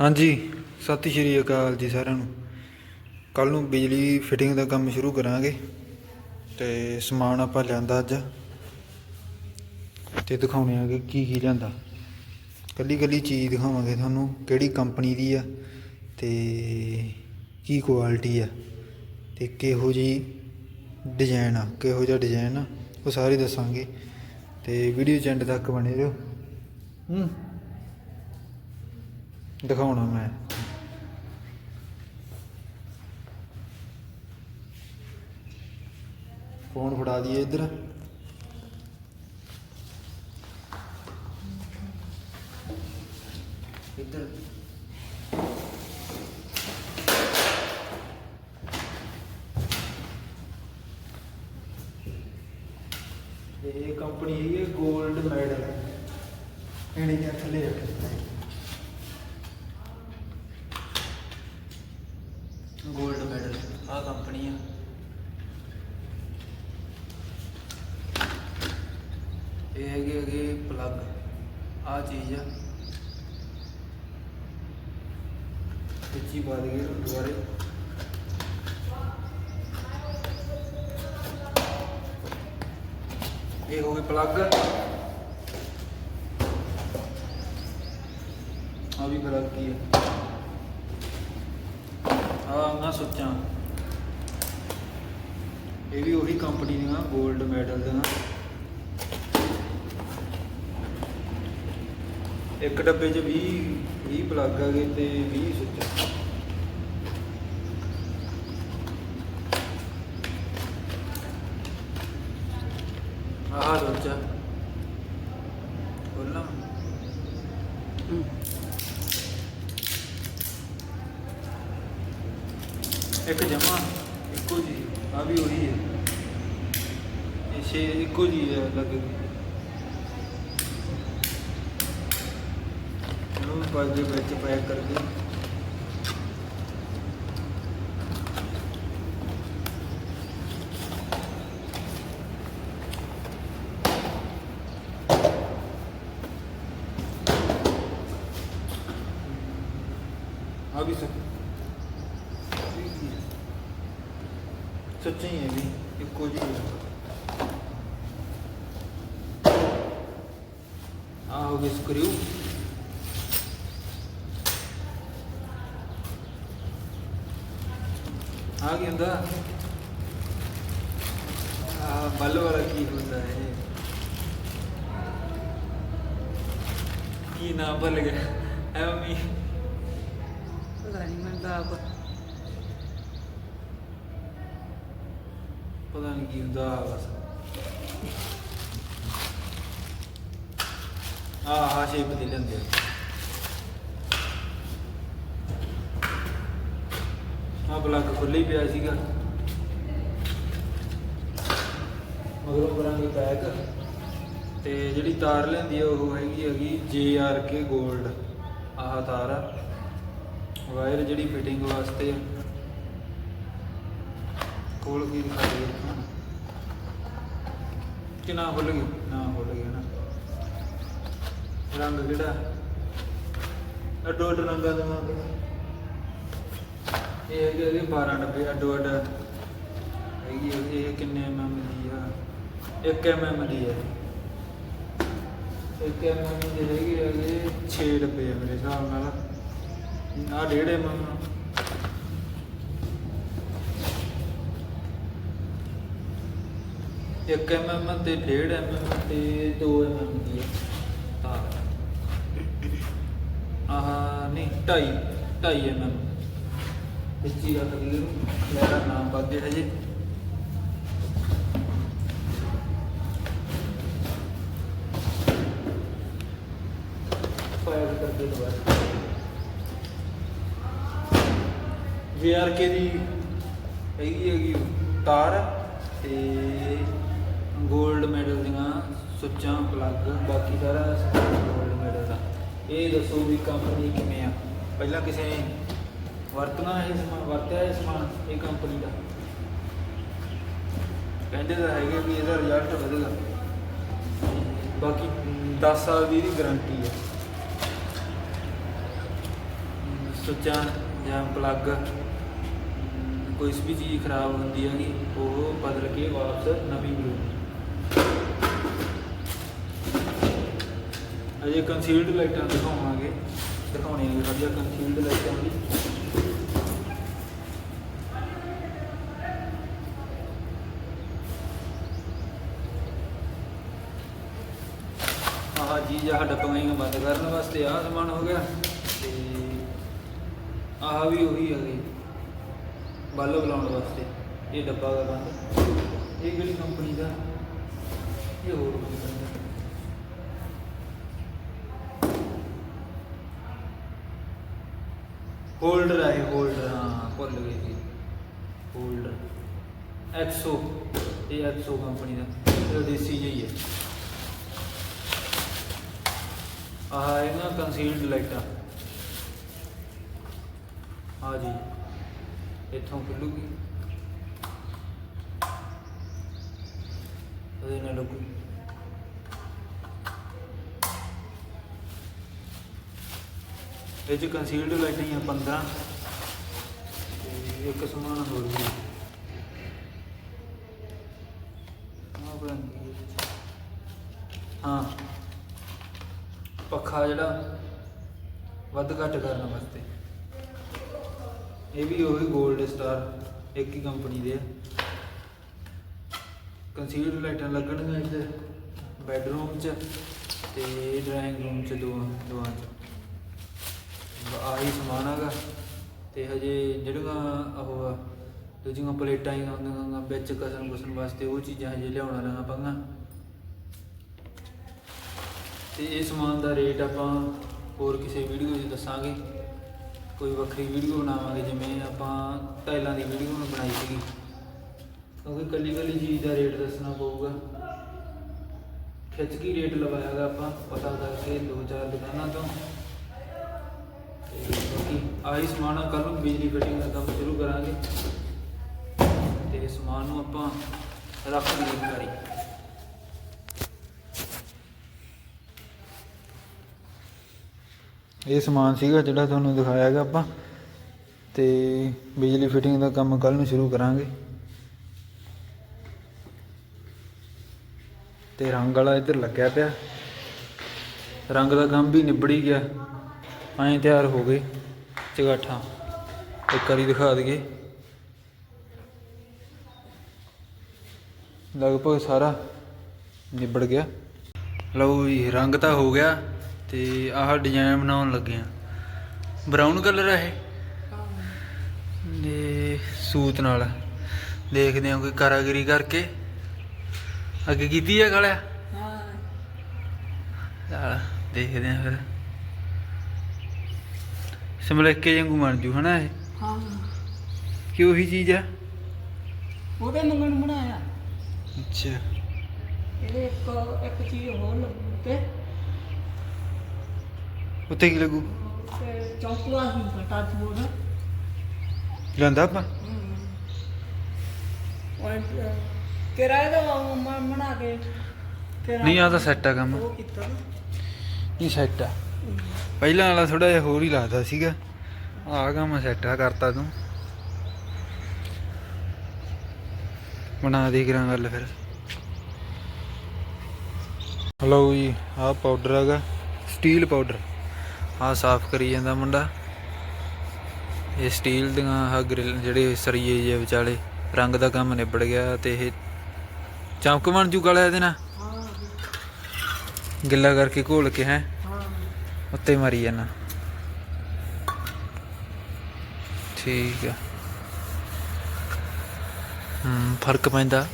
ਹਾਂਜੀ, ਸਤਿ ਸ਼੍ਰੀ ਅਕਾਲ ਜੀ ਸਾਰਿਆਂ ਨੂੰ। ਕੱਲ ਨੂੰ ਬਿਜਲੀ ਫਿਟਿੰਗ ਦਾ ਕੰਮ ਸ਼ੁਰੂ ਕਰਾਂਗੇ ਤੇ ਸਮਾਨ ਆਪਾਂ ਲਿਆਂਦਾ ਅੱਜ। ਤੇ ਦਿਖਾਉਣੇ ਆਗੇ ਕੀ ਕੀ ਲਿਆਂਦਾ। ਕੱਲੀ ਕੱਲੀ ਚੀਜ਼ ਦਿਖਾਵਾਂਗੇ ਤੁਹਾਨੂੰ, ਕਿਹੜੀ ਕੰਪਨੀ ਦੀ ਆ ਤੇ ਕੀ ਕੁਆਲਿਟੀ ਆ ਤੇ ਕਿਹੋ ਜੀ ਡਿਜ਼ਾਈਨ ਆ, ਕਿਹੋ ਜਿਹਾ ਡਿਜ਼ਾਈਨ ਆ, ਉਹ ਸਾਰੇ ਦੱਸਾਂਗੇ ਤੇ ਵੀਡੀਓ ਚੈਂਡ ਤੱਕ ਬਣੇ ਰਹੋ। ਹੂੰ। ਦਿਖਾਉਣਾ ਮੈਂ। ਫੋਨ ਫੜਾ ਦਈਏ ਇੱਧਰ। ਇੱਧਰ। ਇਹ ਕੰਪਨੀ ਹੈ 골ਡ ਮੈਡਲ। ਇਹਨੇ ਕਿਹਾ ਥੱਲੇ ਰੱਖ 골ਡ ਮੈਡਲ ਆ ਕੰਪਨੀ ਆ। ਇਹ ਹੈਗੇ ਹੈਗੇ ਪਲੱਗ ਆ ਚੀਜ਼ ਆ। ਇੱਚੀ ਪਾ ਦਈਏ ਦੁਬਾਰੇ। ਇਹ ਹੋ ਗਏ ਪਲੱਗ ਆ ਵੀ ਪਲੱਗ ਕੀ ਹੈ ਆ। ਨਾ ਸੋਚਾਂ। ਇਹ ਵੀ ਉਹੀ ਕੰਪਨੀ ਦੀਆਂ 골ਡ ਮੈਡਲ ਦੀਆਂ ਇੱਕ ਡੱਬੇ 'ਚ 20 20 ਪਲੱਗ ਆ ਗਏ ਤੇ 20 ਸੁੱਚਾਂ ਆਹ ਸੋਚਾ ਖੋਲਣਾ ਇੱਕ ਜਮਾ ਆ ਵੀ ਉਹੀ ਹੈ ਇਹ ਛੇ ਇੱਕੋ ਜੀ ਹੈ ਲੱਗ ਇਹਨੂੰ ਬਾਅਦ ਦੇ ਵਿੱਚ ਪੈਕ ਕਰਕੇ ਆ ਵੀ ਸਕ ਸੱਚੀ ਹੈ ਵੀ ਇੱਕੋ ਜਿਹੀ ਹੈ। ਆ ਹੋ ਗਏ ਸਕਰੂ। ਆ ਕੀ ਹੁੰਦਾ? ਆ ਬੱਲ ਵਾਲਾ ਕੀ ਹੁੰਦਾ ਹੈ ਕੀ ਨਾਮ ਭੁੱਲ ਗਿਆ? ਐ ਪਤਾ ਨਹੀਂ ਮੈਂ ਤਾਂ ਪਤਾ ਨਹੀਂ ਕੀ ਹੁੰਦਾ, ਬਸ। ਆਹ ਆ ਸ਼ੇਪ ਦੇ ਲੈਂਦੇ ਆ। ਆ ਪਲੱਗ ਖੁੱਲ੍ਹਾ ਹੀ ਪਿਆ ਸੀਗਾ। ਮਗਰੋਂ ਕਰਾਂਗੇ ਪੈਕ ਤੇ ਜਿਹੜੀ ਤਾਰ ਲੈਂਦੀ ਆ, ਉਹ ਹੈਗੀ ਹੈਗੀ JRK 골ਡ ਆਹ ਤਾਰ ਆ। ਵਾਇਰ ਜਿਹੜੀ ਫਿਟਿੰਗ ਵਾਸਤੇ ਆ। ਖੋਲ ਕੇ ਕਿ ਨਾ ਖੁੱਲ ਗਈ? ਨਾ ਖੁੱਲ ਗਈ ਨਾ। ਰੰਗ ਕਿਹੜਾ? ਅੱਡੋ ਅੱਡ ਰੰਗਾਂ ਦੇ। ਇਹ ਹੈਗੇ ਹੈਗੇ 12 ਡੱਬੇ ਅੱਡੋ ਅੱਡ ਹੈਗੀ ਹੈ- ਇਹ ਕਿੰਨੇ ਐਮਐਮ ਦੀ ਆ? 1 ਐਮਐਮ ਦੀ ਹੈ 1 ਐਮਐਮ ਦੀ ਹੈਗੀ ਹੈਗੇ 6 ਡੱਬੇ ਆ ਮੇਰੇ ਹਿਸਾਬ ਨਾਲ। ਆ 1.5 ਐਮਐਮ ਇੱਕ ਐਮਐਮ ਤੇ 1.5 ਐਮਐਮ ਤੇ 2 ਐਮਐਮ ਦੀ ਤਾਰ। ਆਹ ਨਹੀਂ 2.5 2.5 ਐਮਐਮ ਵਿੱਚ ਹੀ ਰੱਖ ਦਈਏ ਮੇਰਾ ਨਾਮ ਬਾਗੇ ਹਜੇ ਫਾਇਰ ਕਰਕੇ ਦੁਬਾਰਾ। ਕੇ ਦੀ ਹੈਗੀ ਹੈਗੀ ਤਾਰ ਤੇ 골ਡ ਮੈਡਲ ਦੀਆਂ ਸੁੱਚਾਂ ਪਲੱਗ, ਬਾਕੀ ਸਾਰਾ 골ਡ ਮੈਡਲ ਦਾ ਇਹ ਦੱਸੋ ਵੀ ਕੰਪਨੀ ਕਿਵੇਂ ਆ? ਪਹਿਲਾਂ ਕਿਸੇ ਨੇ ਵਰਤਣਾ ਇਹ ਸਮਾਨ, ਵਰਤਿਆ ਇਹ ਸਮਾਨ, ਇਹ ਕੰਪਨੀ ਦਾ? ਕਹਿੰਦੇ ਤਾਂ ਹੈਗੇ ਵੀ ਇਹਦਾ ਰਿਜ਼ਲਟ ਵਧੇਗਾ। ਬਾਕੀ 10 ਸਾਲ ਦੀ ਇਹਦੀ ਗਾਰੰਟੀ ਹੈ ਸੁੱਚਾਂ ਜਾਂ ਪਲੱਗ, ਕੋਈ ਵੀ ਚੀਜ਼ ਖਰਾਬ ਹੁੰਦੀ ਹੈਗੀ, ਉਹ ਬਦਲ ਕੇ ਵਾਪਸ ਨਵੀਂ ਮਿਲੂਗੀ। ਅਜੇ ਕੰਸੀਲਡ ਲਾਈਟਾਂ ਦਿਖਾਵਾਂਗੇ। ਦਿਖਾਉਣੀਆਂ ਸਾਡੀਆਂ ਕੰਸੀਲਡ ਲਾਈਟਾਂ ਵੀ ਆਹ ਜੀ ਜਿਹੜਾ ਡੱਬਾਂ ਬੰਦ ਕਰਨ ਵਾਸਤੇ ਆਹ ਸਮਾਨ ਹੋ ਗਿਆ। ਤੇ ਆਹ ਵੀ ਉਹੀ ਹੈਗੇ ਬਲਬ ਲਾਉਣ ਵਾਸਤੇ। ਇਹ ਡੱਬਾ ਦਾ ਬੰਦ। ਇਹ ਕਿਹੜੀ ਕੰਪਨੀ ਦਾ? ਇਹ ਹੋਰ ਕੰਪਨੀ ਦਾ ਹੋਲਡਰ ਹੈ ਹੋਲਡਰ ਹਾਂ, ਭੁੱਲ ਗਏ ਜੀ। ਹੋਲਡਰ ਐਕਸੋ ਇਹ ਐਕਸੋ ਕੰਪਨੀ ਦਾ, ਇਹ ਦੇਸੀ ਜਿਹੀ ਹੈ ਆਹ, ਇਹ ਨਾ ਕੰਸੀਲਡ ਲਾਈਟਾਂ ਆ। ਜੀ, ਇੱਥੋਂ ਖੁੱਲੂਗੀ। ਉਹਦੇ ਨਾਲ ਲੱਗੂ ਇਹ ਚ ਕੰਸੀਲਡ ਲਾਈਟਾਂ ਹੀ ਆ 15 ਤੇ ਇੱਕ ਸਮਾਨ ਹੋਰ ਵੀ। ਹਾਂ। ਪੱਖਾ ਜਿਹੜਾ ਵੱਧ ਘੱਟ ਕਰਨ ਵਾਸਤੇ। ਇਹ ਵੀ ਉਹੀ 골ਡ ਸਟਾਰ ਇੱਕ ਹੀ ਕੰਪਨੀ ਦੇ ਆ। ਕੰਸੀਲਡ ਲਾਈਟਾਂ ਲੱਗਣਗੀਆਂ ਇੱਧਰ ਬੈੱਡਰੂਮ 'ਚ ਤੇ ਡਰਾਇੰਗ ਰੂਮ 'ਚ ਦੋ ਦੋਵਾਂ 'ਚ। ਆਹੀ ਸਮਾਨ ਹੈਗਾ। ਤੇ ਹਜੇ ਜਿਹੜੀਆਂ ਉਹ ਦੂਜੀਆਂ ਪਲੇਟਾਂ ਹੀ ਹੁੰਦੀਆਂ ਵਿੱਚ ਕਸਣ ਕੁਸਣ ਵਾਸਤੇ, ਉਹ ਚੀਜ਼ਾਂ ਹਜੇ ਲਿਆਉਣਾ ਰਹਿਣਾ ਪੰਗਾ ਤੇ ਇਹ ਸਮਾਨ ਦਾ ਰੇਟ ਆਪਾਂ ਹੋਰ ਕਿਸੇ ਵੀਡੀਓ 'ਚ ਦੱਸਾਂਗੇ। ਕੋਈ ਵੱਖਰੀ ਵੀਡੀਓ ਬਣਾਵਾਂਗੇ, ਜਿਵੇਂ ਆਪਾਂ ਟਾਈਲਾਂ ਦੀ ਵੀਡੀਓ ਬਣਾਈ ਸੀਗੀ। ਕਿਉਂਕਿ ਕੱਲੀ ਕੱਲੀ ਚੀਜ਼ ਦਾ ਰੇਟ ਦੱਸਣਾ ਪਊਗਾ। ਖਿੱਚ ਕੀ ਰੇਟ ਲਵਾਇਆਗਾ ਆਪਾਂ, ਪਤਾ ਕਰਕੇ ਦੋ ਚਾਰ ਦੁਕਾਨਾਂ ਤੋਂ। ਆਹੀ ਸਮਾਨ ਆ ਕੱਲ ਨੂੰ ਬਿਜਲੀ ਫਿਟਿੰਗ ਦਾ ਕੰਮ ਸ਼ੁਰੂ ਕਰਾਂਗੇ। ਤੇ ਸਮਾਨ ਨੂੰ ਆਪਾਂ ਰੱਖ ਲਈਏ ਘਰੀ ਇਹ ਸਮਾਨ ਸੀਗਾ ਜਿਹੜਾ ਤੁਹਾਨੂੰ ਦਿਖਾਇਆ ਹੈਗਾ ਆਪਾਂ। ਤੇ ਬਿਜਲੀ ਫਿਟਿੰਗ ਦਾ ਕੰਮ ਕੱਲ ਨੂੰ ਸ਼ੁਰੂ ਕਰਾਂਗੇ। ਤੇ ਰੰਗ ਵਾਲਾ ਇੱਧਰ ਲੱਗਿਆ ਪਿਆ। ਰੰਗ ਦਾ ਕੰਮ ਵੀ ਨਿਬੜ ਗਿਆ। ਐਂ ਤਿਆਰ ਹੋ ਗਏ। ਚਗਾਠਾਂ ਇੱਕ ਵਾਰੀ ਦਿਖਾ ਦਈਏ। ਲਗਭਗ ਸਾਰਾ ਨਿਬੜ ਗਿਆ। ਲਓ ਜੀ ਰੰਗ ਤਾਂ ਹੋ ਗਿਆ ਤੇ ਆਹ ਡਿਜ਼ਾਈਨ ਬਣਾਉਣ ਲੱਗੇ ਆ। ਬਰਾਊਨ ਕਲਰ ਆ ਇਹ। ਤੇ ਸੂਤ ਨਾਲ। ਦੇਖਦੇ ਆ ਕੋਈ ਕਾਰਾਗਰੀ ਕਰਕੇ। ਅੱਗੇ ਕੀਤੀ ਹੈ ਗਲਿਆ? ਹਾਂ। ਦੇਖਦੇ ਆ ਫਿਰ। ਸਮਲੇਕੇ ਵਾਂਗੂ ਬਣ ਜੂ ਹਨਾ ਇਹ? ਹਾਂ। ਕਿ ਉਹੀ ਚੀਜ਼ ਆ? ਉਹਦੇ ਮੰਗਣ ਬਣਾਇਆ। ਅੱਛਾ। ਇਹਦੇ ਇੱਕ ਇੱਕ ਚੀਜ਼ ਹੋਰ ਲੱਗੂ ਤੇ ਉੱਤੇ ਕੀ ਲੱਗੂ? ਤੇ ਚੌਂਕਵਾ ਹੀ ਘਟਾ ਦੂਰ ਲੈਂਦਾ ਆਪਾਂ? ਔਰ ਕਿਰਾਏ ਦਾ ਮ- ਬਣਾ ਕੇ ਕਿਰਾਏ ਨਹੀਂ ਆ ਤਾਂ ਸੈੱਟ ਆ ਕੰਮ। ਉਹ ਕੀਤਾ ਨਾ। ਇਹ ਸੈੱਟ ਆ। ਪਹਿਲਾਂ ਵਾਲਾ ਥੋੜਾ ਜਿਹਾ ਹੋਰ ਹੀ ਲੱਗਦਾ ਸੀਗਾ। ਆਹ ਕੰਮ ਸੈੱਟ ਆ ਕਰਤਾ ਤੂੰ। ਬਣਾ ਦੇ ਕਰਾਂ ਗੱਲ ਫਿਰ। ਹਲੋ ਜੀ ਆਹ ਪਾਊਡਰ ਹੈਗਾ ਸਟੀਲ ਪਾਊਡਰ ਆਹ ਸਾਫ਼ ਕਰੀ ਜਾਂਦਾ ਮੁੰਡਾ। ਇਹ ਸਟੀਲ ਦੀਆਂ ਆਹ ਗ੍ਰਿਲ ਜਿਹੜੇ ਸਰੀਏ ਜਿਹੇ ਵਿਚਾਲੇ ਰੰਗ ਦਾ ਕੰਮ ਨਿਬੜ ਗਿਆ ਤੇ ਇਹ ਚਮਕ ਬਣ ਜੂ ਗਲਾ ਇਹਦੇ ਨਾਲ? ਗਿੱਲਾ ਕਰਕੇ ਘੋਲ ਕੇ ਹੈ? ਉੱਤੇ ਮਾਰੀ ਜਾਣਾ ਠੀਕ ਆ। ਹੂੰ ਫ਼ਰਕ ਪੈਂਦਾ।